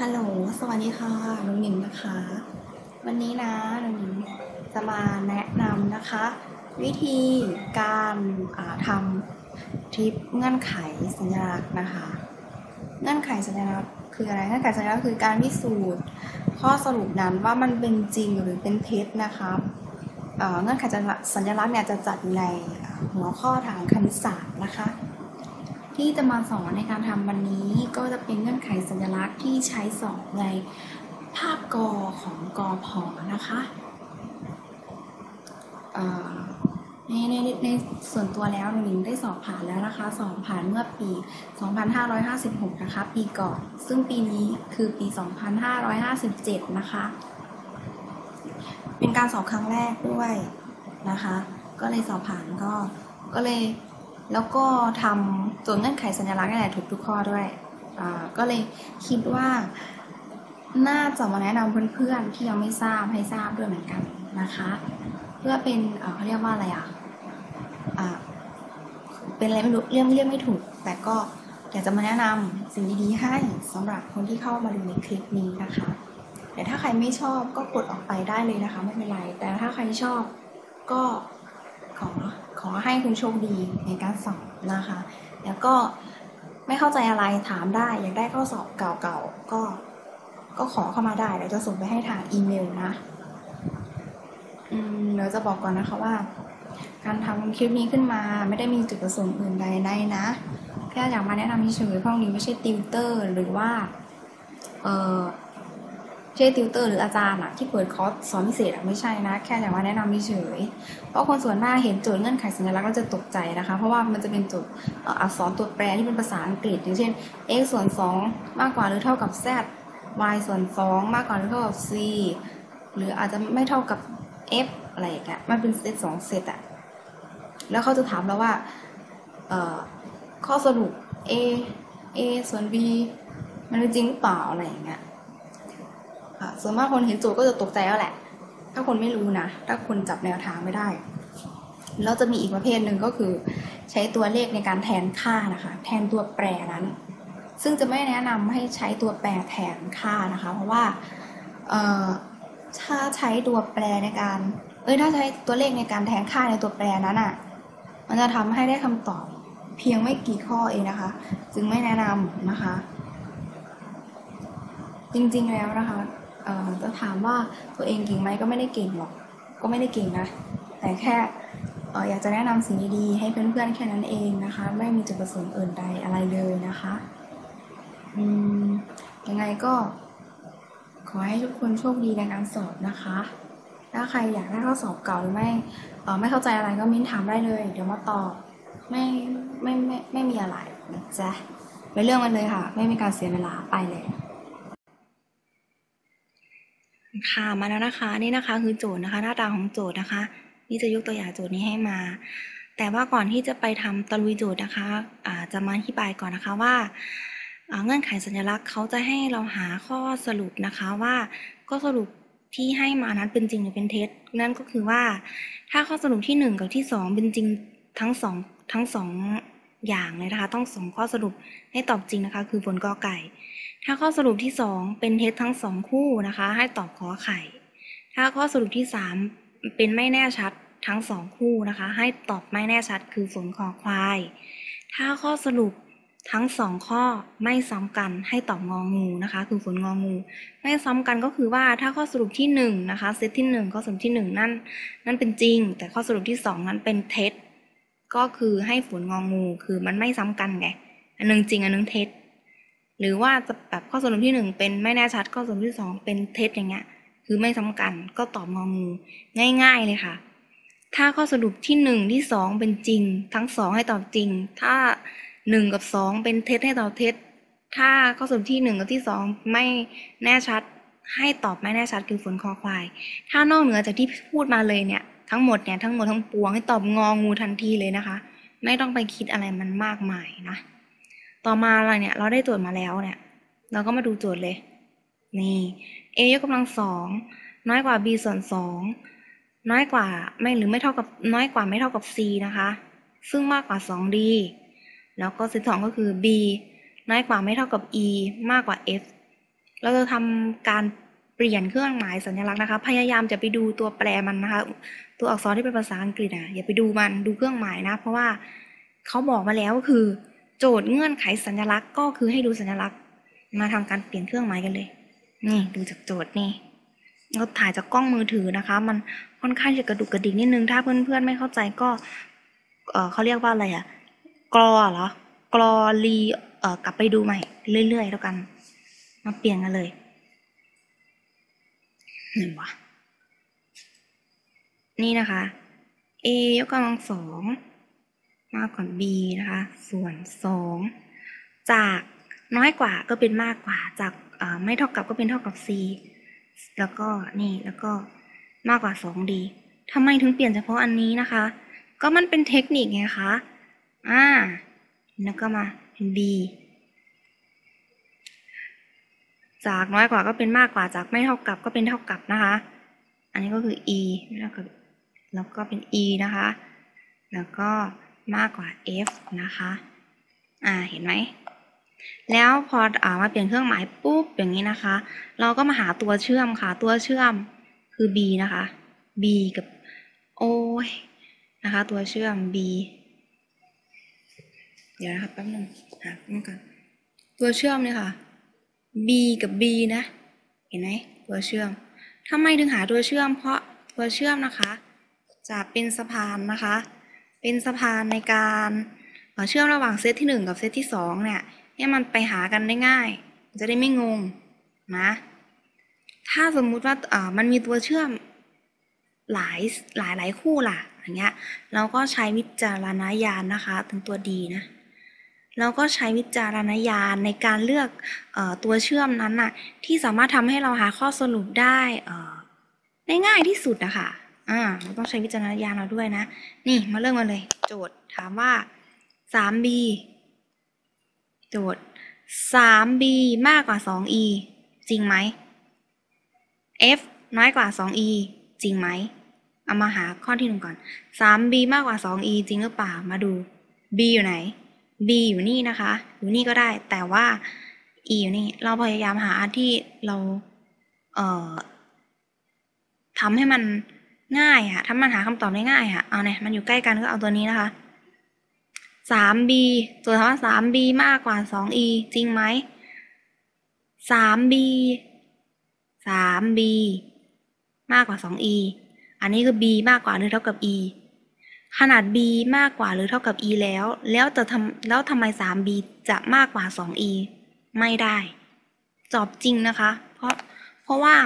ฮัลโหล สวัสดีค่ะ น้องหนิมนะคะ วันนี้นะ น้องหนิมจะมาแนะนำนะคะ วิธีการาทำทริปเงื่อนไขสัญลักษณ์นะคะ เงื่อนไขสัญลักษณ์คืออะไร เงื่อนไขสัญลักษณ์คือการพิสูจน์ ข้อสรุปนั้นว่ามันเป็นจริงหรือเป็นเท็จนะคะเงื่อนไขสัญลักษณ์เนี่ยจะจัดในหัวข้อทางคณิตศาสตร์นะคะ ที่จะมาสอนในการทำวันนี้ก็จะเป็นเงื่อนไขสัญลักษณ์ที่ใช้สอบในภาพกอของกอพอนะคะในในในส่วนตัวแล้วหนิงได้สอบผ่านแล้วนะคะสอบผ่านเมื่อปี 2556 นะคะ ปีก่อน ซึ่งปีนี้คือปี 2557 นะคะ เป็นการสอบครั้งแรกด้วยนะคะ ก็เลยสอบผ่านก็ก็เลย แล้วก็ทำตัวเงื่อนไขสัญลักษณ์นี่แหละถูกทุกข้อด้วย ก็เลยคิดว่าน่าจะมาแนะนำเพื่อนๆที่ยังไม่ทราบให้ทราบด้วยเหมือนกันนะคะ เพื่อเป็นเขาเรียกว่าอะไรอะอ่าเป็นอะไรไม่รู้เรียกเรียกไม่ถูก แต่ก็อยากจะมาแนะนำสิ่งดีๆให้สำหรับคนที่เข้ามาดูในคลิปนี้นะคะแต่ถ้าใครไม่ชอบก็กดออกไปได้เลยนะคะ ไม่เป็นไร แต่ถ้าใครชอบก็ขอ อให้คุณโชคดีในการสอบนะคะ แล้วก็ไม่เข้าใจอะไรถามได้ อยากได้ข้อสอบเก่าๆ ก็ก็ขอเข้ามาได้เดี๋ยวจะส่งไปให้ทางอีเมลนะอืมเดี๋ยวจะบอกก่อนนะคะว่า การทำคลิปนี้ขึ้นมาไม่ได้มีจุดประสงค์อื่นใดใดนะแค่อยากมาแนะนำเฉยๆพราะนี้ไม่ใช่ติวเตอร์ หรือว่า เออ ใช่ติวเตอร์หรืออาจารย์อะที่เปิดคอร์สสอนพิเศษอะไม่ใช่นะ แค่อยากมาแนะนำเฉยเพราะคนส่วนมากเห็นโจทย์เงื่อนไขสัญลักษณ์แล้วจะตกใจนะคะ เพราะว่ามันจะเป็นโจทย์อักษรตัวแปรที่เป็นภาษาอังกฤษอย่างเช่น x ส่วน 2 มากกว่าหรือเท่ากับ z y ส่วน 2 มากกว่าหรือเท่ากับ c หรืออาจจะไม่เท่ากับ f อะไรอย่างเงี้ยมันเป็นเซตสองเซตอะแล้วเขาจะถามเราว่าข้อสรุป a a ส่วน b มันเป็นจริงหรือเปล่าอะไรอย่างเงี้ย ค่ะส่วนมากคนเห็นโจทย์ก็จะตกใจแล้วแหละ ถ้าคนไม่รู้นะ ถ้าคนจับแนวทางไม่ได้ แล้วจะมีอีกประเภทหนึ่งก็คือ ใช้ตัวเลขในการแทนค่านะคะ แทนตัวแปรนั้น ซึ่งจะไม่แนะนำให้ใช้ตัวแปรแทนค่านะคะ เพราะว่าถ้าใช้ตัวแปรในการ เอ้ย ถ้าใช้ตัวเลขในการแทนค่าในตัวแปรนั้นอะ มันจะทำให้ได้คำตอบเพียงไม่กี่ข้อเองนะคะ จึงไม่แนะนำนะคะ จริงๆแล้วนะคะ จะถามว่าตัวเองเก่งไหมก็ไม่ได้เก่งหรอก ก็ไม่ได้เก่งนะ แต่แค่อยากจะแนะนำสิ่งดีๆให้เพื่อนๆแค่นั้นเองนะคะ ไม่มีจุดประสงค์อื่นใดอะไรเลยนะคะอืมยังไงก็ ขอให้ทุกคนโชคดีในการสอบนะคะ ถ้าใครอยากได้ข้อสอบเก่าหรือไม่เออไม่เข้าใจอะไรก็มิ้นถามได้เลย เดี๋ยวมาตอบไม่ไม่ไม่ไม่มีอะไรนะจ๊ะไปเรื่องมันเลยค่ะ ไม่มีการเสียเวลาไปเลย ค่ะมาแล้วนะคะนี่นะคะคือโจทย์นะคะ หน้าตาของโจทย์นะคะ นี่จะยกตัวอย่างโจทย์นี้ให้มา แต่ว่าก่อนที่จะไปทำตะลุยโจทย์นะคะะจะมาอธิบายก่อนนะคะว่าเงื่อนไขสัญลักษณ์เขาจะให้เราหาข้อสรุปนะคะว่าข้อสรุปที่ให้มานั้นเป็นจริงหรือเป็นเท็จนั่นก็คือว่า ถ้าข้อสรุปที่หนึ่งกับที่สองเป็นจริงทั้งสองทั้งสองอย่างเลยนะคะ ต้องสองข้อสรุปให้ตอบจริงนะคะ คือผลกอไก่ ถ้าข้อสรุปที่สองเป็นเท็จทั้งสองคู่นะคะ ให้ตอบขอไข่ ถ้าข้อสรุปที่สามเป็นไม่แน่ชัดทั้งสองคู่นะคะ ให้ตอบไม่แน่ชัดคือฝนคอควาย ถ้าข้อสรุปทั้งสองข้อไม่ซ้ำกันให้ตอบงองูนะคะ คือฝนงองู ไม่ซ้ำกันก็คือว่าถ้าข้อสรุปที่หนึ่งนะคะเซตที่หนึ่งข้อสรุปที่หนึ่งนั่นนั่นเป็นจริง แต่ข้อสรุปที่สองนั้นเป็นเท็จ ก็คือให้ฝนงองู คือมันไม่ซ้ำกันไงอันนึงจริงอันนึงเท็จ หรือว่าจะแบบข้อสรุปที่หนึ่งเป็นไม่แน่ชัดข้อสรุปที่สองเป็นเท็จอย่างเงี้ยคือไม่ซ้ำกันก็ตอบงองูง่าย ๆเลยค่ะ ถ้าข้อสรุปที่หนึ่งที่สองเป็นจริง ทั้งสองให้ตอบจริง ถ้าหนึ่งกับสองเป็นเท็จให้ตอบเท็จ ถ้าข้อสรุปที่หนึ่งกับที่สองไม่แน่ชัดให้ตอบไม่แน่ชัดคือฝนคอควาย ถ้านอกเหนือจากที่พูดมาเลยเนี่ยทั้งหมดเนี่ยทั้งหมดทั้งปวงให้ตอบงองูทันทีเลยนะคะ ไม่ต้องไปคิดอะไรมันมากมายนะ ต่อมาอะไรเนี่ย เราได้โจทย์มาแล้วเนี่ย เราก็มาดูโจทย์เลย นี่ a ยกกำลังสองน้อยกว่า b ส่วนสองน้อยกว่าไม่หรือไม่เท่ากับน้อยกว่าไม่เท่ากับ c นะคะ ซึ่งมากกว่า 2d แล้วก็เซตสองก็คือ b น้อยกว่าไม่เท่ากับ e มากกว่า f เราจะทำการเปลี่ยนเครื่องหมายสัญลักษณ์นะคะ พยายามจะไปดูตัวแปรมันนะคะ ตัวอักษรที่เป็นภาษาอังกฤษอะอย่าไปดูมันดูเครื่องหมายนะ เพราะว่าเขาบอกมาแล้วก็คือ โจทย์เงื่อนไขสัญลักษณ์ก็คือให้ดูสัญลักษณ์ มาทำการเปลี่ยนเครื่องหมายกันเลย นี่ดูจากโจทย์นี่เราถ่ายจากกล้องมือถือนะคะ มันค่อนข้างจะกระดุกกระดิกนิดนึง ถ้าเพื่อนๆไม่เข้าใจก็เออเขาเรียกว่าอะไรอะกรอเหรอกรอรีเออกลับไปดูใหม่เรื่อยๆแล้วกัน มาเปลี่ยนกันเลยหนึ่งวะนี่นะคะ a ยกกำลังสอง มากกว่า b นะคะ ส่วนสองจากน้อยกว่าก็เป็นมากกว่า จากไม่เท่ากับก็เป็นเท่ากับ c แล้วก็นี่แล้วก็มากกว่า 2d ทำไมถึงเปลี่ยนเฉพาะอันนี้นะคะ ก็มันเป็นเทคนิคไงคะ อ่า แล้วก็มาเป็น b จากน้อยกว่าก็เป็นมากกว่า จากไม่เท่ากับก็เป็นเท่ากับนะคะ อันนี้ก็คือ e แล้วก็แล้วก็เป็น e นะคะ แล้วก็ มากกว่า f นะคะ อ่า เห็นไหม แล้วพออ่ามาเปลี่ยนเครื่องหมายปุ๊บอย่างนี้นะคะ เราก็มาหาตัวเชื่อมค่ะ ตัวเชื่อมคือ b นะคะ b กับโอ้ยนะคะ ตัวเชื่อม b เดี๋ยวนะครับแป๊บนึงหาแป๊บนึงก่อนตัวเชื่อมเนี่ยค่ะ b กับ b นะ เห็นไหมตัวเชื่อมทำไมถึงหาตัวเชื่อม เพราะตัวเชื่อมนะคะ จะเป็นสะพานนะคะ เป็นสะพานในการเชื่อมระหว่างเซตที่หนึ่งกับเซตที่สองเนี่ยให้มันไปหากันได้ง่าย จะได้ไม่งงนะถ้าสมมุติว่าอ่อมันมีตัวเชื่อมหลายหลายหลายคู่ล่ะอย่างเงี้ยเราก็ใช้วิจารณญาณนะคะถึงตัวดีนะเราก็ใช้วิจารณญาณในการเลือกอตัวเชื่อมนั้นน่ะที่สามารถทำให้เราหาข้อสรุปได้ได้ง่ายที่สุดอะคะ อ่าเราต้องใช้วิจารณญาณเราด้วยนะ นี่มาเริ่มกันเลย โจทย์ถามว่า 3b โจทย์ 3b มากกว่า 2e จริงไหม f น้อยกว่า 2e จริงไหม เอามาหาข้อที่หนึ่งก่อน 3b มากกว่า 2e จริงหรือเปล่า มาดู b อยู่ไหน b อยู่นี่นะคะ อยู่นี่ก็ได้ แต่ว่า e อยู่นี่ เราพยายามหาที่เรา เอ่อทำให้มัน ง่ายอะถ้ามันหาคำตอบได้ง่ายอะเอาเนี่ยมันอยู่ใกล้กันก็เอาตัวนี้นะคะ 3b ตัวถามว่า 3b มากกว่า 2e จริงไหม 3b 3b มากกว่า 2e อันนี้คือ b มากกว่าหรือเท่ากับ e ขนาด b มากกว่าหรือเท่ากับ e แล้ว แล้วจะทำแล้วทำไม 3b จะมากกว่า 2e ไม่ได้ จอบจริงนะคะ เพราะเพราะว่า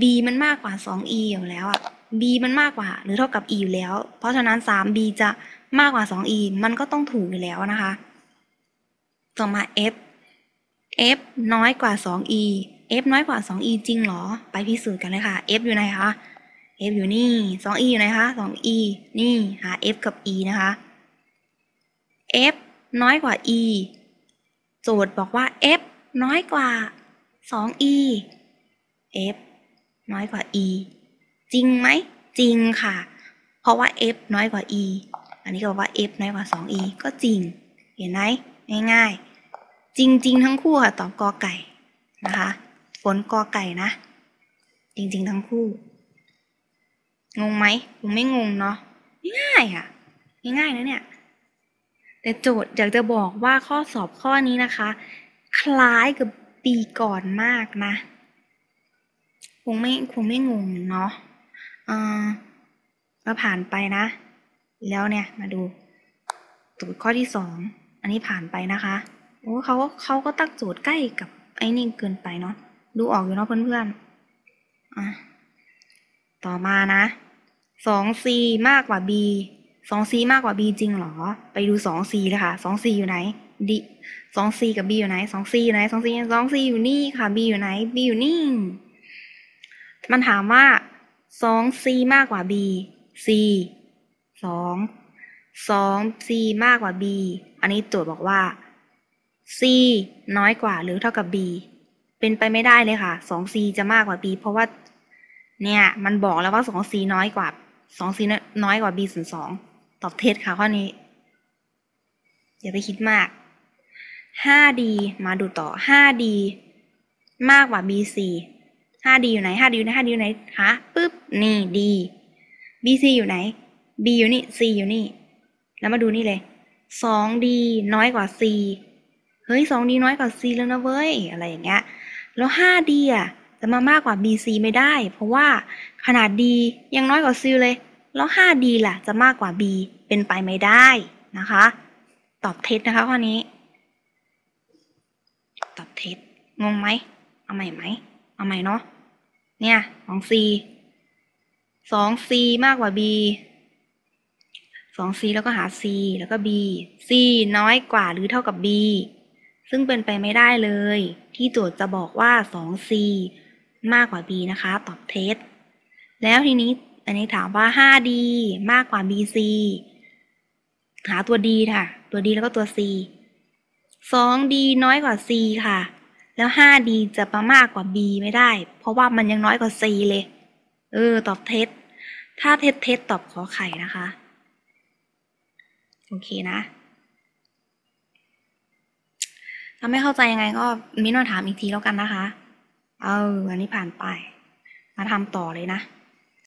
b มันมากกว่า 2e อยู่แล้วอะ b มันมากกว่า หรือเท่ากับ e อยู่แล้ว เพราะฉะนั้น 3b จะมากกว่า 2e มันก็ต้องถูกอยู่แล้วนะคะ ต่อมา f f น้อยกว่า 2e f น้อยกว่า 2e จริงเหรอ ไปพิสูจน์กันเลยค่ะ f อยู่ไหนคะ f อยู่นี่ 2e อยู่ไหนคะ 2e นี่หา f กับ e นะคะ f น้อยกว่า e โจทย์บอกว่า f น้อยกว่า 2e f น้อยกว่า e จริงไหม จริงค่ะ เพราะว่า f น้อยกว่า e อันนี้ก็บอกว่า f น้อยกว่า 2e ก็จริง เห็นไหมง่ายๆ จริง ๆ ทั้งคู่ค่ะ ตอบกอไก่นะคะฝนกอไก่นะ จริง ๆ ทั้งคู่ งงไหมผมไม่งงเนาะง่ายอะ ง่ายๆนะเนี่ย แต่โจทย์อยากจะบอกว่าข้อสอบข้อนี้นะคะ คล้ายกับปีก่อนมากนะ งไม่คงไม่งงเนาะอ่าก็ผ่านไปนะ แล้วเนี่ยมาดูโจทย์ข้อที่สอง อันนี้ผ่านไปนะคะ โอ้เขาก็เขาก็ตั้งโจทย์ใกล้กับไอ้นี่เกินไปเนาะ ดูออกอยู่เนาะเพื่อนๆอะต่อมานะสอง c มากกว่า b สอง c มากกว่า b จริงเหรอ ไปดูสอง c เลยค่ะสอง c อยู่ไหน d สอง c กับ b อยู่ไหนสอง c อยู่ไหนสอง c สอง c อยู่นี่ค่ะ b อยู่ไหน b อยู่นี่ มันถามว่าสอง c มากกว่า b c สองสอง c มากกว่า b อันนี้โจทย์บอกว่า c น้อยกว่าหรือเท่ากับ b เป็นไปไม่ได้เลยค่ะสอง c จะมากกว่า b เพราะว่า เนี่ย มันบอกแล้วว่าสอง c น้อยกว่าสอง c น้อยกว่า b ส่วนสองตอบเท็จค่ะข้อนี้อย่าไปคิดมาก 5d มาดูต่อ 5d มากกว่า 5D อยู่ไหน 5D อยู่ไหน 5D อยู่ไหนหาปึ๊บนี่ D BC อยู่ไหน B อยู่นี่ C อยู่นี่ แล้วมาดูนี่เลย 2D น้อยกว่า C เฮ้ย 2D น้อยกว่า C แล้วนะเว้ยอะไรอย่างเงี้ยแล้ว 5D อะจะมามากกว่า BC ไม่ได้ เพราะว่าขนาด D ยังน้อยกว่า C เลย แล้ว 5D ล่ะ จะมากกว่า B เป็นไปไม่ได้นะคะ ตอบเท็จนะคะข้อนี้ ตอบเท็จงงไหมเอาใหม่ไหมเอาใหม่เนาะ เนี่ยสอง C สอง C มากกว่า B สอง C แล้วก็หา C แล้วก็ B C น้อยกว่าหรือเท่ากับ B ซึ่งเป็นไปไม่ได้เลย ที่โจทย์จะบอกว่า 2C มากกว่า B นะคะ ตอบเท็จแล้วทีนี้อันนี้ถามว่า 5D มากกว่า BC หาตัว D ค่ะ ตัว D แล้วก็ตัว C 2D น้อยกว่า C ค่ะ แล้ว 5D จะมามากกว่า B ไม่ได้ เพราะว่ามันยังน้อยกว่า C เลย เออ ตอบเท็จ ถ้าเท็จเท็จตอบขอไข่นะคะ โอเคนะถ้าไม่เข้าใจยังไงก็มิ้นมาถามอีกทีแล้วกันนะคะ เออ อันนี้ผ่านไป มาทำต่อเลยนะ